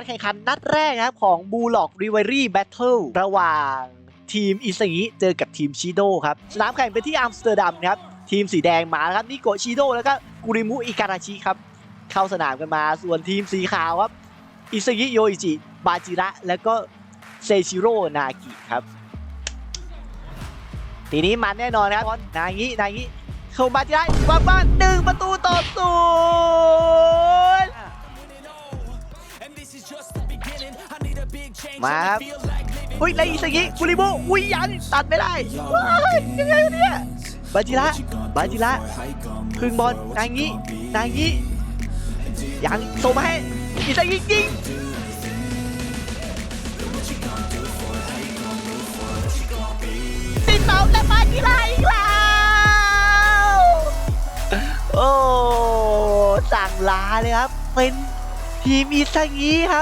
การแข่งขันนัดแรกนะครับของบูล็อกรีเวอรี่แบทเทิลระหว่างทีมอิซางิเจอกับทีมชิโดครับสนามแข่งเป็นที่อัมสเตอร์ดัมนะครับทีมสีแดงมาครับนิโกะชิโดแล้วก็กุริมุอิการาชิครับเข้าสนามกันมาส่วนทีมสีขาวครับอิซางิโยอิจิบาจิระแล้วก็เซชิโร่นากิครับทีนี้มันแน่นอนครับนางินางิเข้ามาที่ได้วางบ้านหนึ่งประตูต่อศูน มาครับอุ้ยแล้วอิซางิกุริโมอุ้ยยังตัดไม่ได้ว้ายยังไงเนี่ยบาจิระบาจิระพึ่งบอลนางินางิยังส่งมาให้อิซางิยิงติดเสาและบาจิระอีกแล้วโอ้สั่งลาเลยครับเป็นทีมอิซางิครับ